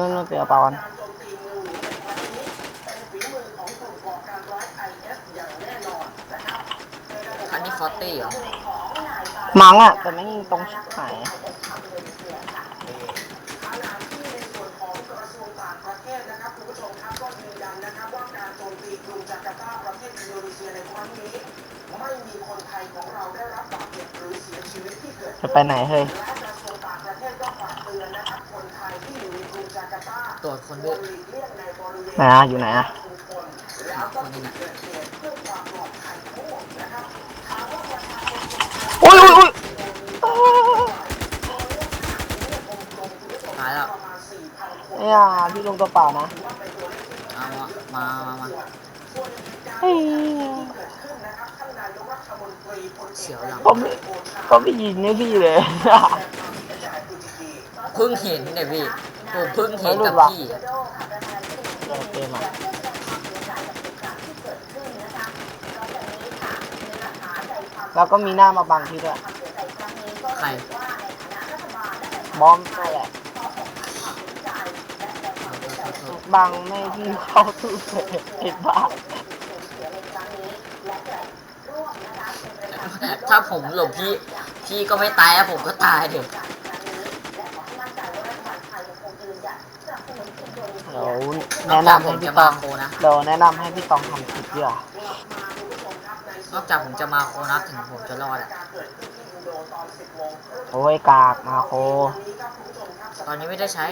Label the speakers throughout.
Speaker 1: นู่นนู่นเปลี่ยนกระเป๋ากัน
Speaker 2: คันนี้ฟอตตี้เหรอ
Speaker 1: มั้งอะ แต่ไม่ยิงตรงชิบหายจะไปไหนเฮ้ย
Speaker 2: ตรวจคนด้วย
Speaker 1: ไหนอะอยู่ไหนอะ
Speaker 2: คนนี้นะ
Speaker 1: อุ้ยอุ้ยอุ้ย
Speaker 2: ตายแล้ว
Speaker 1: เนี่ยพี่ลงตัวเปล่านะ
Speaker 2: เอามามามามา
Speaker 1: เฮ้ย
Speaker 2: เสียวหลัง
Speaker 1: ก็ไม่ก็ไม่ยิงเนี่ยพี่เลย
Speaker 2: เพิ่งเห็นเนี่ยพี่ ผมเพิ่งเห็นกับพี่
Speaker 1: เออเกมอะแล้วก็มีหน้ามาบังพี่ด้วย
Speaker 2: ใคร
Speaker 1: บอมนั่นแหละบังไม่ให้พี่เข้าตู้เสร็จไอ้บ้า
Speaker 2: ถ้าผมหลบพี่ พี่ก็ไม่ตายแล้วผมก็ตายเดี๋ยว
Speaker 1: เดี๋ยว
Speaker 2: นอก
Speaker 1: แนะ
Speaker 2: จาก
Speaker 1: นำ
Speaker 2: ผ
Speaker 1: ให้
Speaker 2: ม
Speaker 1: พี่
Speaker 2: จะ
Speaker 1: ตอ
Speaker 2: มางโคนะ
Speaker 1: เดี๋ยวแนะนำให้พี่ตองทำคลิปดีกว่าน
Speaker 2: อกจากผมจะมาโคนะถึงผมจะรอดอะ
Speaker 1: โอ้ยกากมาโค
Speaker 2: ตอนนี้ไม่ได้ใช้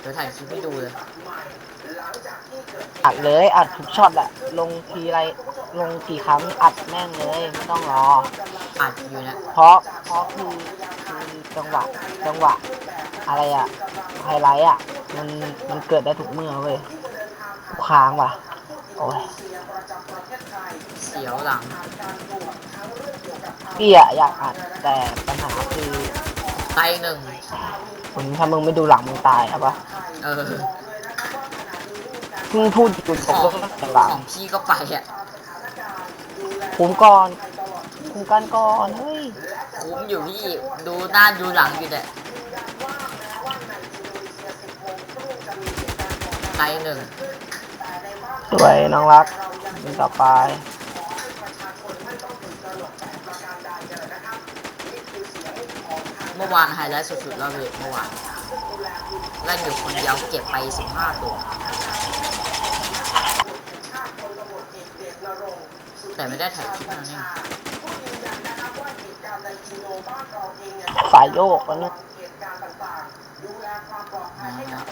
Speaker 2: เดี๋ยวถ่ายคลิปให้ดูเลย
Speaker 1: อัดเลยอัดทุกช็อตอะลงทีไรลงกี่ครั้งอัดแม่งเลยไม่ต้องรอ
Speaker 2: อัดอยู่เนี่ย
Speaker 1: เพราะเพราะคือคือจังหวะจังหวะ อะไรอะไฮไลท์อะมันมันเกิดได้ทุกเมื่อเว้ยค้างว่ะ โอ้ย
Speaker 2: เสียวหลัง
Speaker 1: พี่อะอยากอัดแต่ปัญหาคือ
Speaker 2: ไตหนึ่ง
Speaker 1: ผมถ้ามึงไม่ดูหลังมึงตายครับปะ
Speaker 2: เออ
Speaker 1: เพิ่งพูดอยู่ผม
Speaker 2: ข
Speaker 1: ก็
Speaker 2: อง
Speaker 1: ไม่หลัง
Speaker 2: ของพี่ก็ไปอะ
Speaker 1: คุ้มก่อนคุ้มกันก่อนเฮ้ย
Speaker 2: คุ้มอยู่พี่ดูหน้าดูหลังอยู่เนี่ย ไตหนึ่ง
Speaker 1: สวยน้องรักเป็นต่อไป
Speaker 2: เมื่อวานไฮไลท์สุดๆแล้วเลยเมื่อวานเล่นอยู่คนเดียวเก็บไป 15 ตัว แต่ไม่ได้ถ่ายคลิปนั่นเอง
Speaker 1: สายโยกแล้วเนี่ย
Speaker 2: นะครับ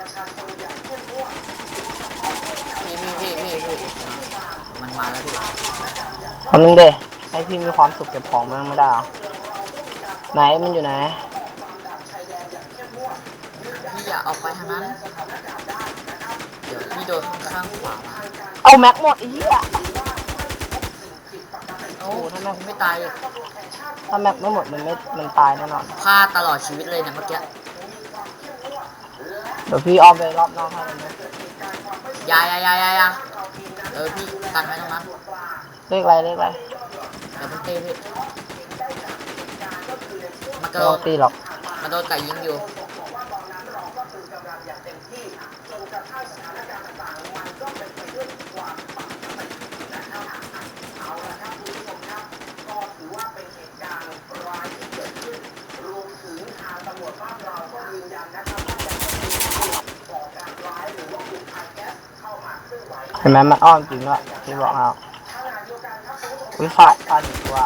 Speaker 2: พี่พี่พี่พี่พี่ มันมาแล้วพี่
Speaker 1: ทำนึงเดให้พี่มีความสุขเก็บของมันไม่ได้เหรอไหนมันอยู่ไหน
Speaker 2: พี่อย่าออกไปทางนั้น เดี๋ยวพี่โดนข้างขวามา
Speaker 1: เอาแม็กหมดไอ้เหี้ย
Speaker 2: โอ้ทำไมผมไม่ตายอีก
Speaker 1: ถ้าแม็กไม่หมดมันไม่ มันตายแน่นอน
Speaker 2: พลาดตลอดชีวิตเลยเนี่ยเมื่อกี้
Speaker 1: เดี๋ยวพี่ออมไปรอบนอกให้มันนะ
Speaker 2: อยาอยาอยาอยาอยาเออพี่กันไว้ตรงนั้น
Speaker 1: เลขอะไรเลขอะไร
Speaker 2: เดี๋ยวมันตีพี่มันก
Speaker 1: ไม่
Speaker 2: ระโด
Speaker 1: ต้อ
Speaker 2: ด
Speaker 1: งตีหรอก
Speaker 2: มันโดนไก่ยิงอยู่
Speaker 1: เห็นไหมมันอ้อมจริงด้วยพี่บอกแล้ววิฟ้าฟาดอีกตัว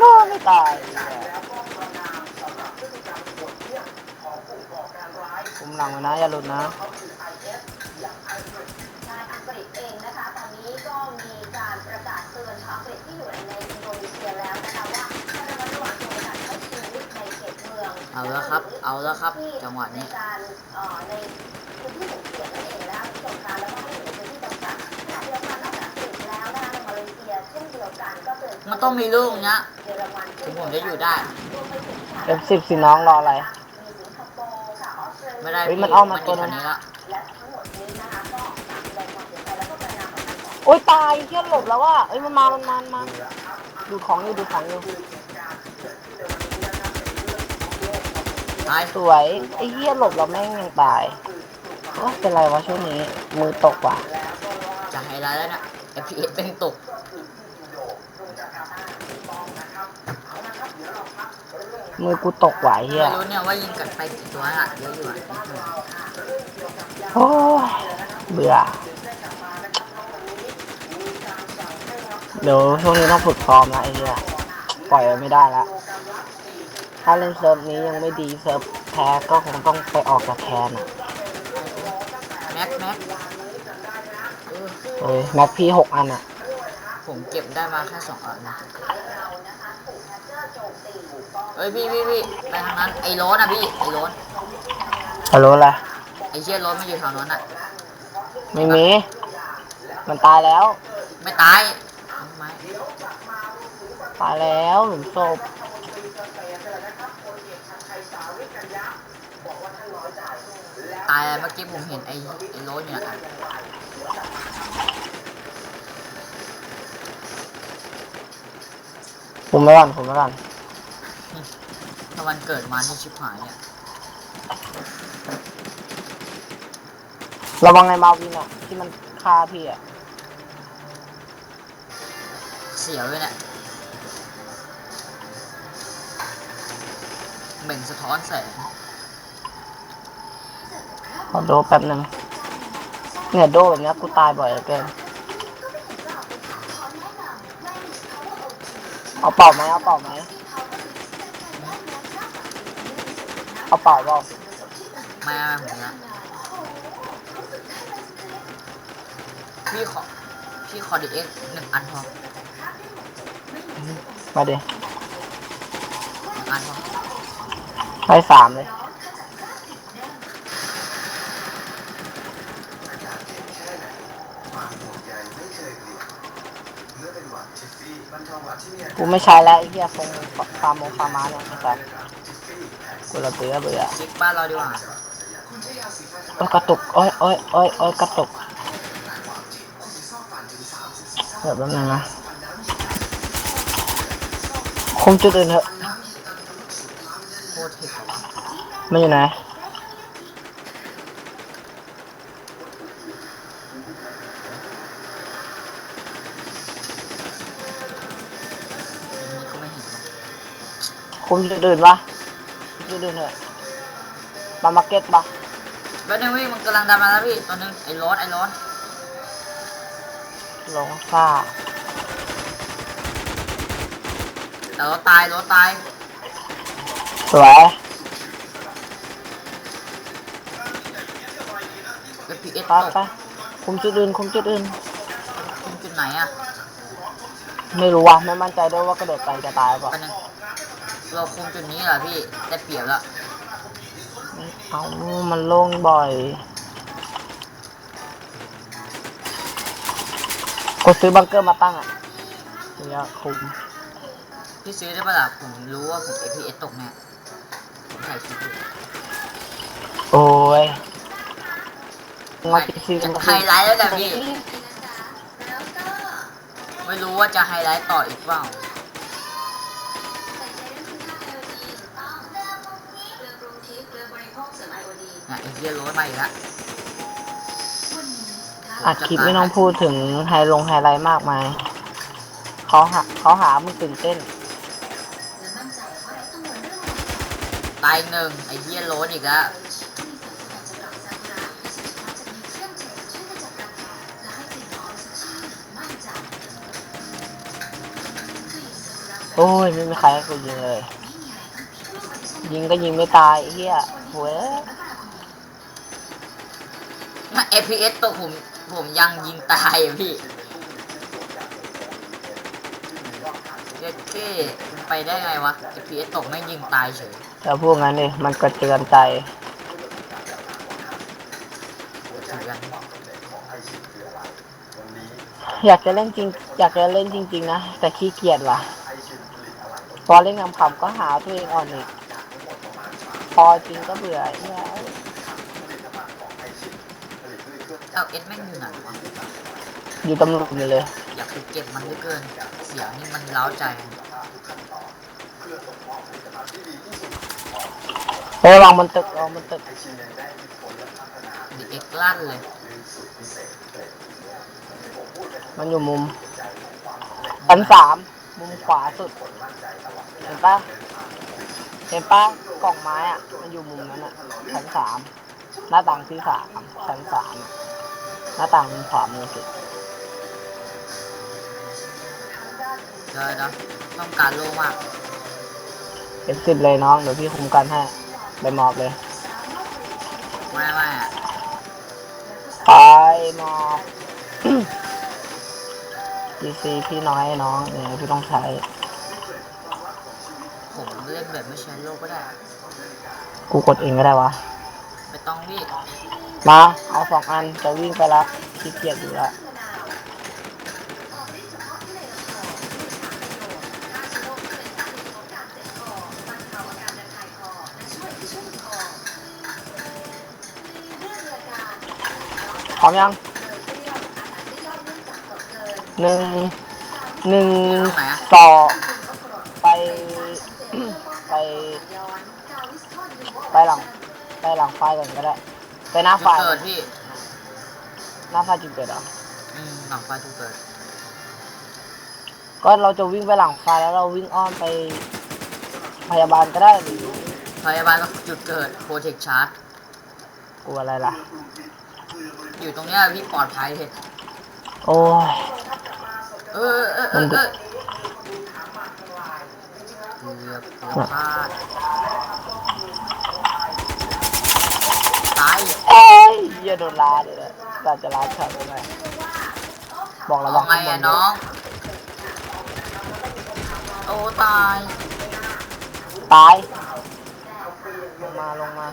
Speaker 1: น่ไม่ตายคุมหลังไว้นะ อย่าหลุดนะ
Speaker 3: นายอังกฤษเองนะคะตอนนี้ก็มีการประกาศเตือนชาวอังกฤษที่อยู่ใน เมือง
Speaker 2: เอาแล้วครับ เอาแล้วครับ จังหวะ
Speaker 3: ใน
Speaker 2: นี้
Speaker 3: การเอ่อในพื้นที่สุ่มเสี่ยงนั่นเองนะคะสงกรารแล้วก็ให้อยู่ในพื้นที่จำกัดขณะเดียวกันนอกจากอังกฤษแล้วนะคะในมาเลเซียเช่นเดียวกันก็เตือน
Speaker 2: มันต้องมีลูกเนี้ย
Speaker 3: เยอรมัน
Speaker 2: ถึงผมจะอยู่ได้
Speaker 3: รวมไปถึงสห
Speaker 1: เอ
Speaker 3: รัฐ
Speaker 1: ฟสิบสิน้องรออะไร
Speaker 3: มีสิงคโปร์ค่ะออสเตรเลีย
Speaker 2: ไม่ได้
Speaker 1: เฮ้ย
Speaker 2: พี่
Speaker 1: มันอ้อมมา
Speaker 2: มันอ
Speaker 1: ตัว
Speaker 2: ยู่
Speaker 1: นึ
Speaker 2: ทาง
Speaker 1: ง
Speaker 2: นี้แล้ว
Speaker 3: และทั้งหมดนี้นะคะก็ต่างแสดงความเสียใจแล้วก็ประนามการต่อ
Speaker 1: โอ้ยตายเที่ยหลบแล้วว่าเอ้ยมันมา มันมามันมาดูของอยู่ดูของอยู่
Speaker 2: ตาย
Speaker 1: สวยไอ้เหี้ยหลบเราแม่งยังตายโอ้เป็นไรวะช่วงนี้มือตกว่ะ
Speaker 2: จะไฮไลท์แล้วนะ FPS เป็นตก
Speaker 1: มือกูตกว่ะไอ้เหี้ย
Speaker 2: ไม่รู้เนี่ยว่ายิงกัดไปกี่ตัวอะเยอะอยู่อะนิดหน่อย
Speaker 1: โอ้ยเบื่อเดี๋ยวช่วงนี้ต้องฝึกซ้อมนะไอ้เหี้ยปล่อยไว้ไม่ได้ละ ถ้าเล่นเซิร์ฟนี้ยังไม่ดีเซิร์ฟแพ้ก็คงต้องไปออกจากแคนอะ
Speaker 2: แม็กแม็กเออ
Speaker 1: เอ้ยแม็กพี่หกอันอะ
Speaker 2: ผมเก็บได้มาแค่สองอันนะเฮ้ยพี่พี่พี่ไปทางนั้นไอ้โรนอะพี่ไอ้โรน
Speaker 1: ฮัลโหลอะไร
Speaker 2: ไอ้เชี่ยโรนมันอยู่แถวนั้นอะ
Speaker 1: ไม่มี มันตายแล้ว
Speaker 2: ไม่ตายทำไม
Speaker 1: ตายแล้วหลุมศพ
Speaker 2: ตายเมื่อกี้ผมเห็นไอ้ไอ้โรนอยู่อะ
Speaker 1: ผมไม่ก่อนผมไม่ก่อน
Speaker 2: ถ้าวันเกิดมานี่ชิบหายเนี่ย
Speaker 1: ระวังไอ้มาวินอะ ที่มันฆ่าพี่อะ
Speaker 2: เสียวเลยเนี่ยเบ่งสะท้อนแสง
Speaker 1: ขอโดแป๊บหนึ่งเนี่ยโดแบบเนี้ยกูตายบ่อยเหลือเกินเอาเป่าไหมเอาเป่าไหมเอาเป่าเปล่า
Speaker 2: ไม่ไม่ผมละพี่ขอพี่ขอดีเอ็กหนึ่งอันพอ
Speaker 1: มาดิ
Speaker 2: หนึ่งอันพอ
Speaker 1: ให้สามเลย กูไม่ใช้แล้วไอ้เหี้ยฟงฟาร์มงฟาร์มาเนี่ยไอ้สัสกูละเบื่อเบื่อ
Speaker 2: ซิกบ้านเราดีกว่า
Speaker 1: โอ้ยกระตุกโอ้ยโอ้ยโอ้ยโอ้ยกระตุกเดี๋ยวแป๊บนึงนะคุมจุดอื่นเถอะ
Speaker 2: โคตรเทคอะ
Speaker 1: มันอยู่ไหน
Speaker 2: นี่
Speaker 1: คุมจุดอื่นปะจุดอื่นเถอะปามาร์เก็ตปะ
Speaker 2: แล้วเนี่ยพี่มันกำลังดันมาแล้วพี่ตอนนึงไอ้ร้อนไอ้ร้อน
Speaker 1: ลงซ่า
Speaker 2: แต่รถตายรถตาย
Speaker 1: สวย
Speaker 2: แล้วพีเอส
Speaker 1: ไป
Speaker 2: ตก
Speaker 1: ไปคุมจุดอื่นคุมจุดอื่น
Speaker 2: คุณจุดไหนอะ
Speaker 1: ไม่รู้ว่ะไม่มั่นใจด้วยว่ากระโดดไปจะตายเปล่ะ
Speaker 2: ตอนนึง เราคุมจุดนี้เหรอพี่ได้เปรียบแล้ว
Speaker 1: เอามันโล่งบ่อยกดซื้อบังเกอร์มาตั้งอะเนี่ยคุม
Speaker 2: พี่ซื้อได้ปะล่ะผมรู้ว่าผม FPS ตกเนี่ยผมถ่ายคลิปอยู่
Speaker 1: โอ้ยมาติดซื้อ
Speaker 2: จะ
Speaker 1: มา
Speaker 2: ไฮไลท์แล้วกันพี่ ไม่รู้ว่าจะไฮไลท์ต่ออีกเปล่า นี่ยไอ้เหี้ยรถมาอีกแล้ว
Speaker 1: อัดคลิปไม่ต้องพูดถึงไฮลงไฮไลท์มากมายเขาหาเขาหามึงตื่นเต้น
Speaker 2: ตายหนึ่งไอ้เหี้ยรถอีกแล้ว
Speaker 1: โอ้ย ไม่มีใครให้กูยิงเลย ยิงก็ยิงไม่ตายไอ้เฮียโว้ย
Speaker 2: ถ้า FPS ตกผมผมยังยิงตายอะพี่เจ๊เก้มันไปได้ไงวะ FPS ตกไม่งยิงตายเฉย
Speaker 1: แล้วพูดงั้นดิมันกระเตือนใจ
Speaker 2: ถือกัน
Speaker 1: อยากจะเล่นจริง อยากจะเล่นจริง ๆ นะ แต่ขี้เกียจว่ะ พอเล่นคำๆก็หาตัวเองอ่อนอีก พอจริงก็เบื่อไอ้เหี้ย
Speaker 2: เอาเอสแม่งอยู่ไหนวะ
Speaker 1: อยู่ตำรวจอยู่เลย
Speaker 2: อยากไปเก็บมันเหลือเกิน เสียงนี่มันเล้าใจ
Speaker 1: เฮ้ยวางบนตึกวางบนตึก
Speaker 2: ดิเอ็กลั่นเลย
Speaker 1: มันอยู่มุมชั้นสามมุมขวาสุด เห็นปะเห็นปะกล่องไม้อะมันอยู่มุมนั้นอะชั้นสามหน้าต่างที่สามชั้นสามอะ หน้าต่างมุมขวามือสุด
Speaker 2: เดี๋ยวนะต้องการโลมาก
Speaker 1: เป็นสิบเลยน้องเดี๋ยวพี่คุมกันให้ไปมอบเลย
Speaker 2: ไม่ไม่อะ
Speaker 1: ไปมอบดีซีพี่น้อยน้องเนี่ยพี่ต้องใช้
Speaker 2: ผมเล่นแบบไม่ใช้โลก็ได้
Speaker 1: กูกดเองก็ได้วะ
Speaker 2: ไม่ต้องพี่
Speaker 1: มาเอาสองอันจะวิ่งไปละขี้เกียจอยู่ละพร้อมยังหนึ่งหนึ่งสอไป ไป ไปหลัง ไปหลังไฟก่อนก็ได้ ไปหน้าไฟ
Speaker 2: จุดเกิดพี่
Speaker 1: หน้าไฟจุดเกิดเหรอ
Speaker 2: อืมหลังไฟจุดเกิด
Speaker 1: ก็เราจะวิ่งไปหลังไฟแล้วเราวิ่งอ้อมไปพยาบาลก็ได้หรือ
Speaker 2: พยาบาลก็จุดเกิดโปรเทคชาร์จ
Speaker 1: กลัวอะไรล่ะ
Speaker 2: อยู่ตรงเนี้ยพี่ปลอดภัยเห็น
Speaker 1: โอ้ย
Speaker 2: เออเออเออเออเกือบเกือบพลาด
Speaker 1: ยเหี้ยโดนลาเลยนะการจะลาช็อตไปไหมบอกระวั
Speaker 2: เอา
Speaker 1: ง
Speaker 2: ไง
Speaker 1: ข้างบ
Speaker 2: อะ
Speaker 1: น
Speaker 2: น้องโอ้ตาย
Speaker 1: ตายลงมาลงมา